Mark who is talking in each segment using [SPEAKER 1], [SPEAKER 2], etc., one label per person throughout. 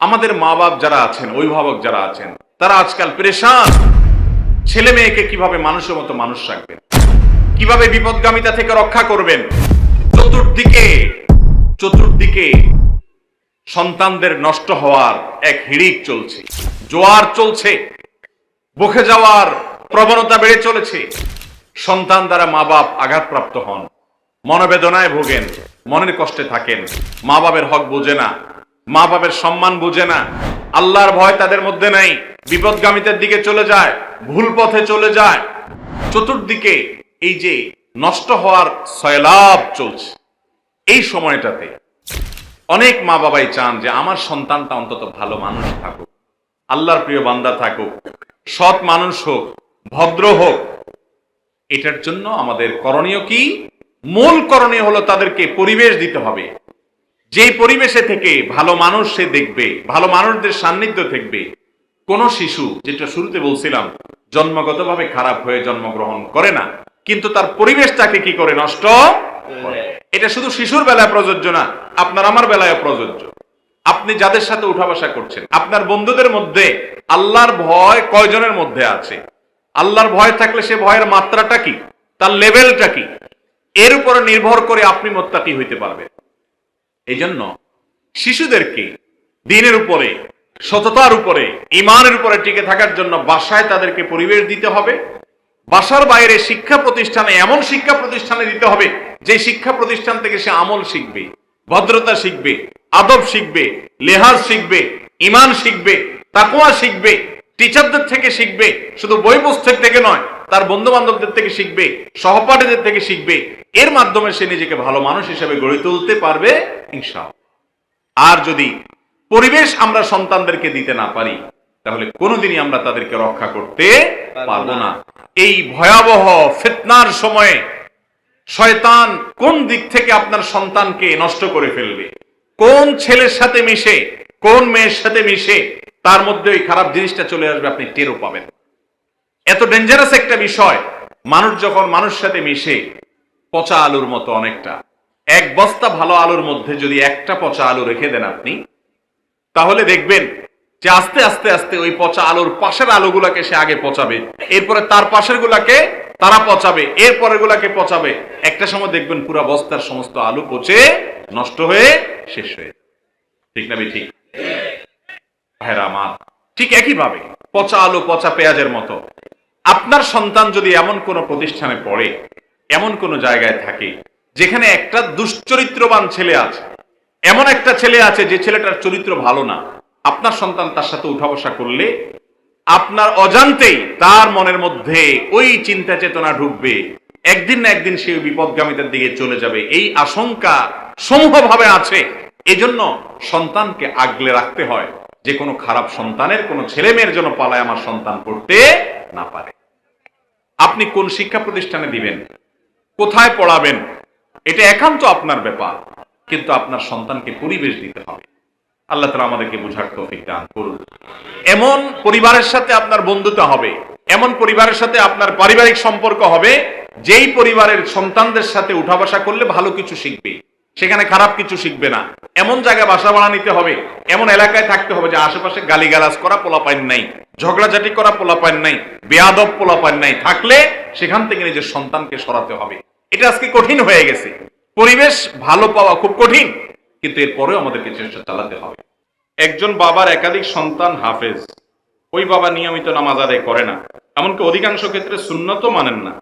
[SPEAKER 1] আমাদের মা বাপ যারা আছেন, অভিভাবক যারা আছেন, তারা আজকাল পরেশান। ছেলে মেয়েকে কীভাবে মানুষের মতো মানুষ রাখবেন? কীভাবে বিপদগামিতা থেকে রক্ষা করবেন? চতুর্দিকে চতুর্দিকে সন্তানদের নষ্ট হওয়ার এক হিড়িক চলছে। জোয়ার চলছে। বকে যাওয়ার প্রবণতা বেড়ে চলেছে। সন্তান দ্বারা মা বাপ আঘাতপ্রাপ্ত হন। মনোবেদনায় ভোগেন। মনের কষ্টে থাকেন। মা বাবের হক বোঝে না। মা বাবের সম্মান বুঝে না। আল্লাহর ভয় তাদের মধ্যে নেই। বিপদগামিতার দিকে চলে যায়, ভুল পথে চলে যায়। চতুর্দিকে এই যে নষ্ট হওয়ার সয়লাভ চলছে। এই সময়টাতে অনেক মা বাবাই চান যে আমার সন্তানটা অন্তত ভালো মানুষ থাকুক, আল্লাহর প্রিয় বান্দা থাকুক, সৎ মানুষ হোক, ভদ্র হোক। এটার জন্য আমাদের করণীয় কি? মূল করণীয় হলো তাদেরকে পরিবেশ দিতে হবে। যেই পরিবেশে থেকে ভালো মানুষ সে দেখবে, ভালো মানুষদের সান্নিধ্য থাকবে কোন শিশু, যেটা শুরুতে বলছিলাম, জন্মগতভাবে খারাপ হয়ে জন্মগ্রহণ করে না, কিন্তু তার পরিবেশটাকে কি করে নষ্ট এটা শুধু শিশুর বেলায় প্রযোজ্য না, আপনার আমার বেলায় প্রযোজ্য। আপনি যাদের সাথে উঠা বসা করছেন, আপনার বন্ধুদের মধ্যে আল্লাহর ভয় কয়জনের মধ্যে আছে? আল্লাহর ভয় থাকলে সে ভয়ের মাত্রাটা কি? তার লেভেলটা কি? এর উপরে নির্ভর করে আপনি মোত্তাকি হইতে পারবেন। এই জন্য শিশুদেরকে দিনের উপরে, সততার উপরে ইমানের উপরে টিকে থাকার জন্য বাসায় তাদেরকে পরিবেশ দিতে হবে। বাসার বাইরে শিক্ষা প্রতিষ্ঠানে, এমন শিক্ষা প্রতিষ্ঠানে দিতে হবে, যে শিক্ষা প্রতিষ্ঠান থেকে সে আমল শিখবে, ভদ্রতা শিখবে, আদব শিখবে, লেহাজ শিখবে ইমান শিখবে তাকুয়া শিখবে, টিচারদের থেকে শিখবে, শুধু বই পুস্তক থেকে নয়, তার বন্ধু বান্ধবদের থেকে শিখবে, সহপাঠীদের থেকে শিখবে এর মাধ্যমে সে নিজেকে ভালো মানুষ হিসেবে গড়ে তুলতে পারবে, ইনশাআল্লাহ। আর যদি পরিবেশ আমরা সন্তানদেরকে দিতে না পারি, তাহলে কোনোদিনই আমরা তাদেরকে রক্ষা করতে পারব না। এই ভয়াবহ ফিতনার সময়ে শয়তান কোন দিক থেকে আপনার সন্তানকে নষ্ট করে ফেলবে? কোন ছেলের সাথে মিশে, কোন মেয়ের সাথে মিশে, তার মধ্যে ওই খারাপ জিনিসটা চলে আসবে, আপনি টেরও পাবেন। এত ডেঞ্জারাস একটা বিষয়, মানুষ যখন মানুষের সাথে মিশে পচা আলুর মতো অনেকটা। এক বস্তা ভালো আলুর মধ্যে যদি একটা পচা আলু রেখে দেন আপনি, তাহলে দেখবেন যে আস্তে আস্তে আস্তে ওই পচা আলুর পাশের আলুগুলাকে সে আগে পচাবে, এরপরে তার পাশের গুলাকে তারা পচাবে এরপরের গুলাকে পচাবে। একটা সময় দেখবেন পুরো বস্তার সমস্ত আলু পচে নষ্ট হয়ে শেষ হয়ে ঠিক না ঠিক ভাইরা ঠিক একইভাবে পচা আলু, পচা পেঁয়াজের মতো। আপনার সন্তান যদি এমন কোন প্রতিষ্ঠানে পড়ে এমন কোন জায়গায় থাকে যেখানে একটা দুশ্চরিত্রবান ছেলে আছে। এমন একটা ছেলে আছে যে ছেলেটার চরিত্র ভালো না। আপনার সন্তান তার সাথে উঠা বসা করলে আপনার অজান্তেই তার মনের মধ্যে ওই চিন্তা চেতনা ঢুকবে। একদিন না একদিন সে ওই বিপদগামিতার দিকে চলে যাবে। এই আশঙ্কা সমূহভাবে আছে। এজন্য সন্তানকে আগলে রাখতে হয়। যে কোনো খারাপ সন্তানের কোনো ছেলে মেয়ের জন্য পালায় আমার সন্তান পড়তে না পারে। আপনি কোন শিক্ষা প্রতিষ্ঠানে দিবেন? কোথায় পড়াবেন? এটা একান্ত আপনার ব্যাপার। কিন্তু আপনার সন্তানকে পরিবেশ দিতে হবে। আল্লাহ তালা আমাদেরকে বুঝার তৌফিক দান করুন। এমন পরিবারের সাথে আপনার বন্ধুতা হবে, এমন পরিবারের সাথে আপনার পারিবারিক সম্পর্ক হবে, যেই পরিবারের সন্তানদের সাথে উঠা বসা করলে ভালো কিছু শিখবে। সেখানে খারাপ কিছু শিখবে না। এমন জায়গায় বাসা বাড়া নিতে হবে, এমন এলাকায় থাকতে হবে যে আশেপাশে গালিগালাজ করা পোলাপাইন নাই, ঝগড়াঝাটি করা পোলাপাইন নাই, বেয়াদব পোলাপাইন নাই। থাকলে সেখান থেকে নিজের সন্তানকে সরাতে হবে। এটা আজকে কঠিন হয়ে গেছে। পরিবেশ ভালো পাওয়া খুব কঠিন, কিন্তু এরপরেও আমাদেরকে চেষ্টা চালাতে হবে। একজন বাবার একাধিক সন্তান হাফেজ, ওই বাবা নিয়মিত নামাজ আদায় করে না, এমনকি অধিকাংশ ক্ষেত্রে সুন্নত মানেন না।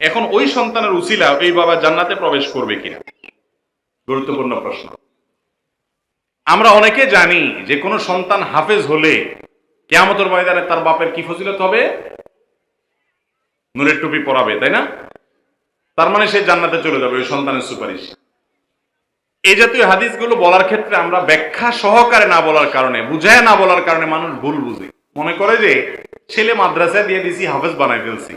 [SPEAKER 1] এখন ওই সন্তানের উসিলা ওই বাবা জান্নাতে প্রবেশ করবে কিনা? গুরুত্বপূর্ণ প্রশ্ন। আমরা অনেকে জানি যে কোনো সন্তান হাফেজ হলে কেয়ামতের ময়দানে তার বাপের কি ফজিলত হবে? নুরের টুপি পরাবে, তাই না? তার মানে সে জান্নাতে চলে যাবে, ওই সন্তানের সুপারিশ। এই জাতীয় হাদিসগুলো বলার ক্ষেত্রে আমরা ব্যাখ্যা সহকারে না বলার কারণে, বুঝায় না বলার কারণে মানুষ ভুল বুঝে। মনে করে যে, ছেলে মাদ্রাসায় দিয়ে দিছি, হাফেজ বানাই ফেলছি।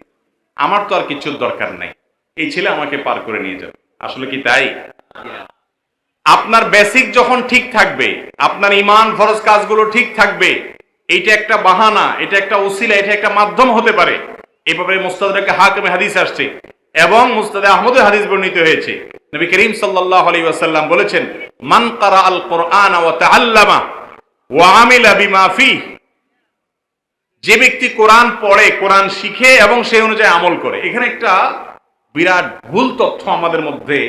[SPEAKER 1] আমার তো আর কিছুর দরকার নাই। এই ছেলে আমাকে পার করে নিয়ে যাবে। আসলে কি তাই? আপনার বেসিক যখন ঠিক থাকবে, আপনার ইমান, ফরজ কাজগুলো ঠিক থাকবে, এইটা একটা বাহানা, এটা একটা ওসিলা, এটা একটা মাধ্যম হতে পারে। এই ব্যাপারে মুস্তাদকে হাকিমে হাদিস আসছে। এবং মুস্তাদে আহমদের হাদিস বর্ণিত হয়েছে। নবী করিম সাল্লাহ আলী ওয়াসাল্লাম বলেছেন, মান কারা আল কোরআন আল্লামা তাআল্লামা ওয়ামিলা বিমাফি যে ব্যক্তি কোরআন পড়ে, কোরআন শিখে এবং সেই অনুযায়ী আমল করে। এখানে একটা বিরাট ভুল তথ্য আমাদের মধ্যে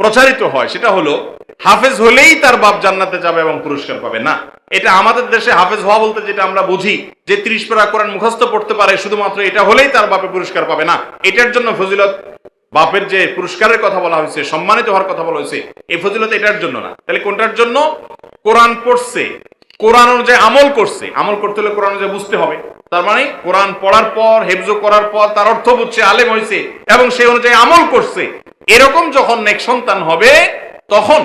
[SPEAKER 1] প্রচারিত হয়, সেটা হলো, হাফেজ হলেই তার বাপ জান্নাতে যাবে এবং পুরস্কার পাবে। না, এটা আমাদের দেশে হাফেজ হওয়া বলতে যেটা আমরা বুঝি, যে ত্রিশ পারা কোরআন মুখস্থ পড়তে পারে, শুধুমাত্র এটা হলেই তার বাপে পুরস্কার পাবে। না, এটার জন্য ফজিলত, বাপের যে পুরস্কারের কথা বলা হয়েছে, সম্মানিত হওয়ার কথা বলা হয়েছে, এই ফজিলত এটার জন্য না। তাহলে কোনটার জন্য? কোরআন পড়ছে, কোরআন অনুযায়ী আমল করছে। আমল করতে হলে কোরআন অনুযায়ী বুঝতে হবে। তার মানে কোরআন পড়ার পর, হেফজ করার পর, তার অর্থ বুঝছে, আলেম হয়েছে, এবং সেই অনুযায়ী আমল করছে। এরকম যখন নেক সন্তান হবে তখন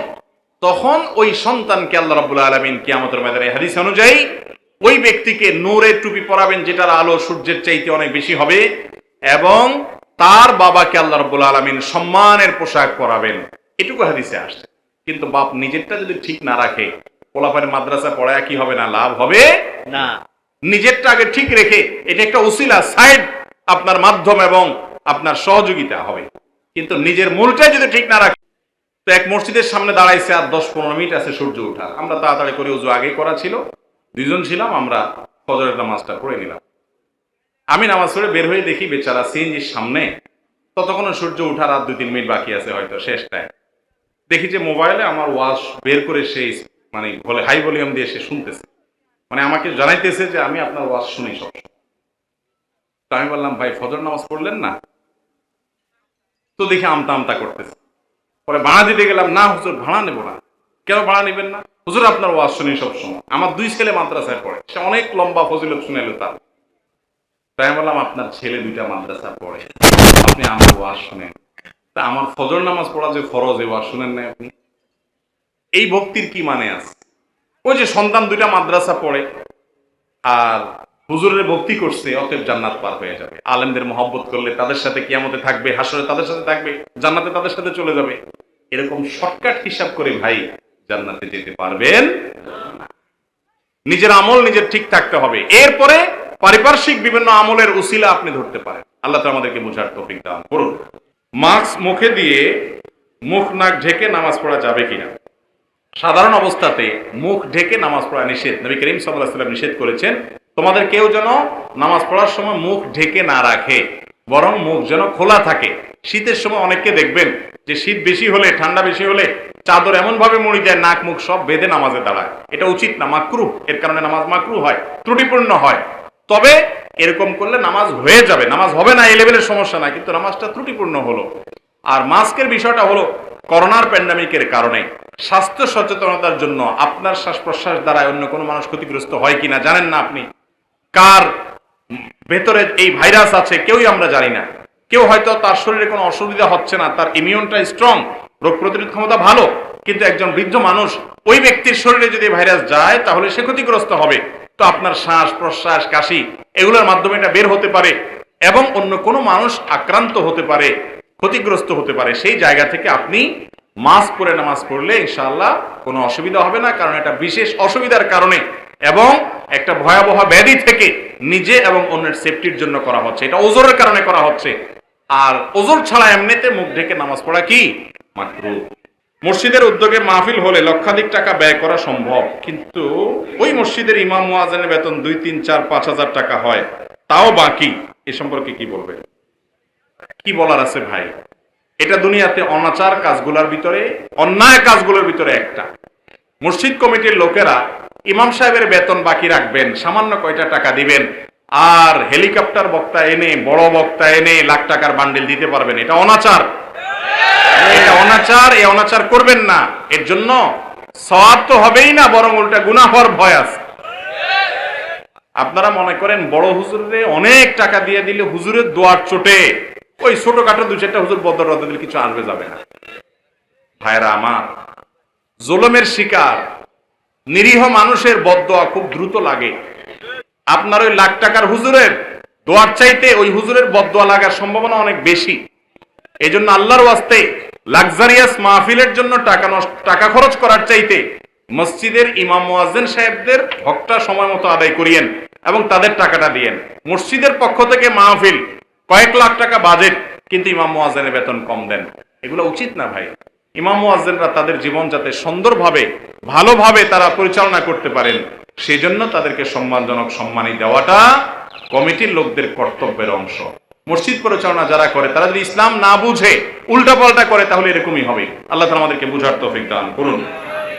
[SPEAKER 1] তখন ওই সন্তানকে আল্লাহ রাব্বুল আলামিন কিয়ামতের ময়দানে হাদিস অনুযায়ী ওই ব্যক্তিকে নূরের টুপি পরাবেন যেটার আলো সূর্যের চাইতে অনেক বেশি হবে এবং তার বাবাকে আল্লাহ রাব্বুল আলামিন সম্মানের পোশাক পরাবেন। এটুকু হাদিসে আসছে। কিন্তু বাপ নিজেরটা যদি ঠিক না রাখে পোলাপানি মাদ্রাসা পড়ায় কি হবে না লাভ হবে?
[SPEAKER 2] না।
[SPEAKER 1] নিজেরটা আগে ঠিক রেখে এটা একটা উসিলা সাইড আপনার মাধ্যম এবং আপনার সহযোগিতা হবে। কিন্তু নিজের মূলটাই যদি ঠিক না রাখে, তো এক মসজিদের সামনে দাঁড়াইছে আর দশ পনেরো মিনিট আছে সূর্য ওঠা আমরা তাড়াতাড়ি করে উজু আগে করা ছিল। দুজন ছিলাম, আমরা ফজরের নামাজটা পড়ে নিলাম। আমি নামাজ পড়ে বের হয়ে দেখি বেচারা সিএনজির সামনে ততক্ষণ সূর্য ওঠার আর দুই তিন মিনিট বাকি আছে হয়তো শেষটায় দেখি যে মোবাইলে আমার ওয়াশ বের করে সেই মানে বলে, হাই ভলিউম দিয়ে সে শুনতেছে। মানে আমাকে জানাইতেছে যে আমি আপনার ওয়াজ শুনি সব তো আমি বললাম, ভাই, ফজর নামাজ পড়লেন না? তো দেখি আমতা আমতা করতেছে। পরে ভাড়া দিতে গেলাম, না, হুজুর, ভাড়া নেব না। কেন ভাড়া নেবেন না? হুজুর, আপনার ওয়াজ শুনি সব সময় আমার দুই ছেলে মাদ্রাসায় পড়ে, সে অনেক লম্বা ফজিলত শুনেলো তার। তাই বললাম, আপনার ছেলে দুইটা মাদ্রাসা পড়ে, আপনি আমার ওয়াজ শুনেন। তা আমার ফজর নামাজ পড়া যে ফরজ, এই ওয়াজ শুনেন না আপনি? এই ভক্তির কি মানে আছে? ওই যে সন্তান দুইটা মাদ্রাসা পড়ে, আর হুজুরের ভক্তি করছে, অতএব জান্নাত পার হয়ে যাবে। আলেমদের মহব্বত করলে তাদের সাথে কিয়ামতে থাকবে হাসরে তাদের সাথে থাকবে, জান্নাতে তাদের সাথে চলে যাবে। এরকম শর্টকাট হিসাব করে ভাই জান্নাতে যেতে পারবেন নিজের আমল নিজের ঠিক থাকতে হবে। এরপরে পারিপার্শ্বিক বিভিন্ন আমলের উসিলা আপনি ধরতে পারেন। আল্লাহ তো আমাদেরকে বোঝার তৌফিক দান করুন। মাস্ক মুখে দিয়ে মুখ নাক ঢেকে নামাজ পড়া যাবে কিনা? সাধারণ অবস্থাতে মুখ ঢেকে নামাজ পড়া নিষেধ। নবী করিম সাল্লাহ সাল্লাম নিষেধ করেছেন তোমাদের কেউ যেন নামাজ পড়ার সময় মুখ ঢেকে না রাখে, বরং মুখ যেন খোলা থাকে। শীতের সময় অনেককে দেখবেন যে শীত বেশি হলে, ঠান্ডা বেশি হলে চাদর এমন ভাবে মরি যায়, নাক মুখ সব বেঁধে নামাজে দাঁড়ায়। এটা উচিত না মাকরু এর কারণে নামাজ মাকরু হয়, ত্রুটিপূর্ণ হয়। তবে এরকম করলে নামাজ হয়ে যাবে, নামাজ হবে না, এই লেভেলের সমস্যা না কিন্তু নামাজটা ত্রুটিপূর্ণ হলো। আর মাস্কের বিষয়টা হলো করোনার প্যান্ডামিকের কারণে। স্বাস্থ্য সচেতনতার জন্য আপনার শ্বাস প্রশ্বাস দ্বারা অন্য কোনো মানুষ ক্ষতিগ্রস্ত হয় কিনা জানেন না আপনি? কার ভেতরে এই ভাইরাস আছে কেউই আমরা জানি না। কেউ হয়তো তার শরীরে কোনো অসুবিধা হচ্ছে না, তার ইমিউনটা স্ট্রং রোগ প্রতিরোধ ক্ষমতা ভালো, কিন্তু একজন বৃদ্ধ মানুষ ওই ব্যক্তির শরীরে যদি ভাইরাস যায়, তাহলে সে ক্ষতিগ্রস্ত হবে। তো আপনার শ্বাস প্রশ্বাস, কাশি, এগুলোর মাধ্যমে এটা বের হতে পারে এবং অন্য কোনো মানুষ আক্রান্ত হতে পারে, ক্ষতিগ্রস্ত হতে পারে। সেই জায়গা থেকে আপনি মাস্ক পরে নামাজ পড়লে ইনশাআল্লাহ কোনো অসুবিধা হবে না, কারণ এটা বিশেষ অসুবিধার কারণে। এবং একটা ভয়াবহ ব্যাধি থেকে নিজে এবং অন্যের সেফটির জন্য করা হচ্ছে। এটা ওজোরের কারণে করা হচ্ছে। আর ওজোর ছাড়া এমনিতে মুখ ঢেকে নামাজ পড়া কি? মাকরু মসজিদের উদ্যোগে মাহফিল হলে লক্ষাধিক টাকা ব্যয় করা সম্ভব। কিন্তু ওই মসজিদের ইমাম মুয়াজ্জিনের বেতন দুই, তিন, চার, পাঁচ হাজার টাকা হয়। তাও বাকি। এ সম্পর্কে কি বলবে? কি বলার আছে ভাই? এটা দুনিয়াতে অনাচার কাজগুলোর ভিতরে, অন্যায় কাজগুলোর ভিতরে একটা। মসজিদ কমিটির লোকেরা ইমাম সাহেবের বেতন বাকি রাখবেন, সামান্য কয়টা টাকা দিবেন, আর হেলিকপ্টার বক্তা এনে, বড় বক্তা এনে লাখ টাকার বান্ডেল দিতে পারবেন। এটা অনাচার। এটা অনাচার এ অনাচার করবেন না। এর জন্য সওয়াব তো হবেই না, বরং উল্টা গুনাহ হওয়ার ভয় আছে। আপনারা মনে করেন, বড় হুজুরে অনেক টাকা দিয়ে দিলে হুজুরের দোয়ার চোটে। ওই ছোটখাটো দু চারটা হুজুর বদর দিলে কিছু আসবে যাবে না। ভাইরা আমার, জোলমের শিকার, নিরীহ মানুষের বদদোয়া খুব দ্রুত লাগে। আপনার ওই লাখ টাকার হুজুরের দোয়ার চাইতে ওই হুজুরের বদদোয়া লাগার সম্ভাবনা অনেক বেশি। এই জন্য আল্লাহর ওয়াস্তে লাক্সারিয়াস মাহফিলের জন্য টাকা টাকা খরচ করার চাইতে মসজিদের ইমাম মুয়াজ্জিন সাহেবদের হকটা সময় মতো আদায় করিয়েন এবং তাদের টাকাটা দিয়েন। মসজিদের পক্ষ থেকে মাহফিল কয়েক লাখ টাকা বাজেট, কিন্তু ইমাম মুয়াজ্জিনের বেতন কম দেন। এগুলো উচিত না ভাই? ইমাম মুয়াজ্জিনরা তাদের জীবন যাতে সুন্দরভাবে, ভালোভাবে তারা পরিচালনা করতে পারেন সেই জন্য তাদেরকে সম্মানজনক সম্মানই দেওয়াটা কমিটির লোকদের কর্তব্যের অংশ। মসজিদ পরিচালনা যারা করে, তারা যদি ইসলাম না বুঝে, উল্টাপাল্টা করে, তাহলে এরকমই হবে। আল্লাহ তাআলা আমাদেরকে বুঝার তৌফিক দান করুন।